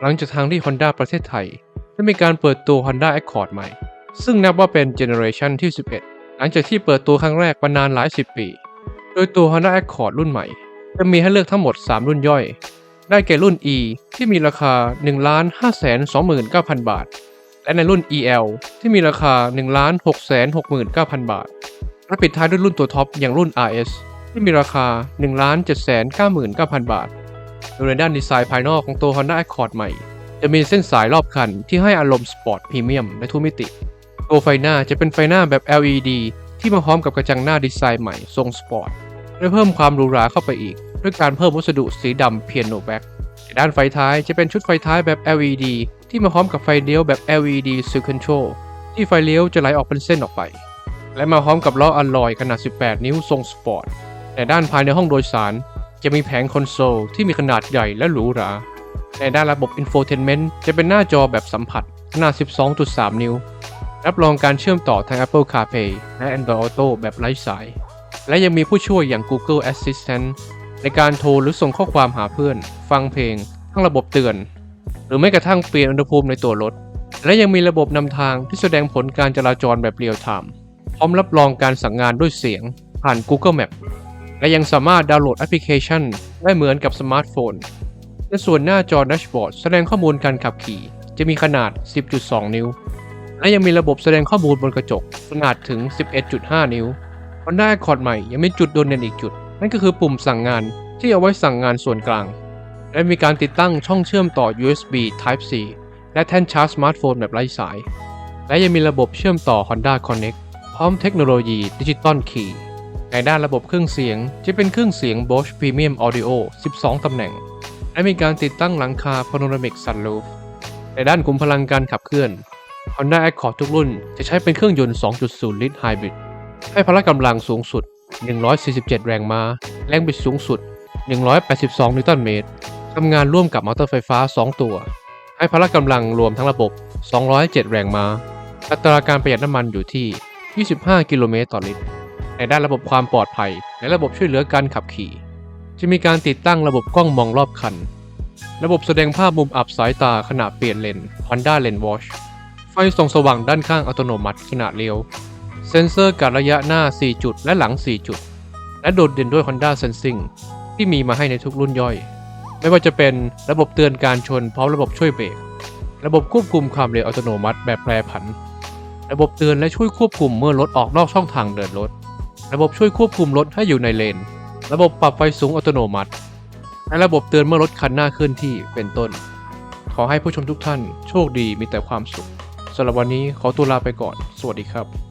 หลังจากทางที่ Honda ประเทศไทย ได้มีการเปิดตัว Honda Accord ใหม่ ซึ่งนับว่าเป็นเจเนอเรชันที่ 11 หลังจากที่เปิดตัวครั้งแรกมานานหลายสิบปี โดยตัว Honda Accord รุ่นใหม่ จะมีให้เลือกทั้งหมด 3 รุ่นย่อย ได้แก่รุ่น E ที่มีราคา 1 5 2 9 0 0 0 บาท และในรุ่น EL ที่มีราคา 1 6 6 9 0 0 0 บาท และปิดท้ายด้วยรุ่นตัวท็อปอย่างรุ่น RS ที่มีราคา 1 7 9 9 0 0 0 บาท โดยในด้านดีไซน์ภายนอกของตัว Honda Accord ใหม่ จะมีเส้นสายรอบคันที่ให้อารมณ์สปอร์ตพรีเมียมและทุกมิติ ตัวไฟหน้าจะเป็นไฟหน้าแบบ LED ที่มาพร้อมกับกระจังหน้าดีไซน์ใหม่ทรงสปอร์ตและเพิ่มความหรูหราเข้าไปอีก ด้วยการเพิ่มวัสดุสีดำเพียโนแบ็กด้านไฟท้ายจะเป็นชุดไฟท้ายแบบ LED ที่มาพร้อมกับไฟเลี้ยวแบบ LED s y n c Control ที่ไฟเลี้ยวจะไหลออกเป็นเส้นออกไป และมาพร้อมกับล้ออัลลอยขนาด 18 นิ้วทรงสปอร์ตแต่ด้านภายในห้องโดยสาร จะมีแผงคอนโซลที่มีขนาดใหญ่และหรูหรา ในด้านระบบ Infotainment จะเป็นหน้าจอแบบสัมผัสขนาด 12.3 นิ้ว รับรองการเชื่อมต่อทาง Apple CarPlay และ Android Auto แบบไร้สาย และยังมีผู้ช่วยอย่าง Google Assistant ในการโทรหรือส่งข้อความหาเพื่อน ฟังเพลง ทั้งระบบเตือน หรือแม้กระทั่งเปลี่ยนอุณหภูมิในตัวรถ และยังมีระบบนำทางที่แสดงผลการจราจรแบบเรียลไทม์พร้อมรับรองการสั่งงานด้วยเสียงผ่าน Google Map และยังสามารถดาวน์โหลดแอปพลิเคชัน ได้เหมือนกับสมาร์ทโฟน ในส่วนหน้าจอแดชบอร์ดแสดงข้อมูลการขับขี่ จะมีขนาด 10.2 นิ้ว และยังมีระบบแสดงข้อมูลบนกระจกขนาดถึง 11.5 นิ้ว Honda Accord ใหม่ยังมีจุดโดดเด่นอีกจุด นั่นก็คือปุ่มสั่งงานที่เอาไว้สั่งงานส่วนกลาง และมีการติดตั้งช่องเชื่อมต่อ USB Type C และแท่นชาร์จสมาร์ทโฟนแบบไร้สาย และยังมีระบบเชื่อมต่อ Honda Connect พร้อมเทคโนโลยีดิจิตอลคีย์ ในด้านระบบเครื่องเสียงจะเป็นเครื่องเสียง Bosch Premium Audio 12 ตำแหน่ง และมีการติดตั้งหลังคา Panoramic Sunroof ในด้านคุมพลังการขับเคลื่อน Honda Accord ทุกรุ่นจะใช้เป็นเครื่องยนต์ 2.0 ลิตรไฮบริดให้พละกำลังสูงสุด 147 แรงม้า แรงบิดสูงสุด 182 นิวตันเมตรทำงานร่วมกับมอเตอร์ไฟฟ้า 2 ตัว ให้พละกำลังรวมทั้งระบบ 207 แรงม้า อัตราการประหยัดน้ำมันอยู่ที่ 25 กิโลเมตรต่อลิตร ในด้านระบบความปลอดภัย และระบบช่วยเหลือการขับขี่ จะมีการติดตั้งระบบกล้องมองรอบคัน ระบบแสดงภาพมุมอับสายตาขณะเปลี่ยนเลน Honda Lane Watch ไฟส่องสว่างด้านข้างอัตโนมัติขณะเลี้ยว เซ็นเซอร์การระยะหน้า 4 จุดและหลัง 4 จุด และโดดเด่นด้วย Honda Sensing ที่มีมาให้ในทุกรุ่นย่อย ไม่ว่าจะเป็นระบบเตือนการชนพร้อมระบบช่วยเบรก ระบบควบคุมความเร็วอัตโนมัติแบบแปรผัน ระบบเตือนและช่วยควบคุมเมื่อรถออกนอกช่องทางเดินรถ ระบบช่วยควบคุมรถให้อยู่ในเลน ระบบปรับไฟสูงอัตโนมัติ และระบบเตือนเมื่อรถคันหน้าเคลื่อนที่เป็นต้น ขอให้ผู้ชมทุกท่านโชคดีมีแต่ความสุขสำหรับวันนี้ขอตัวลาไปก่อน สวัสดีครับ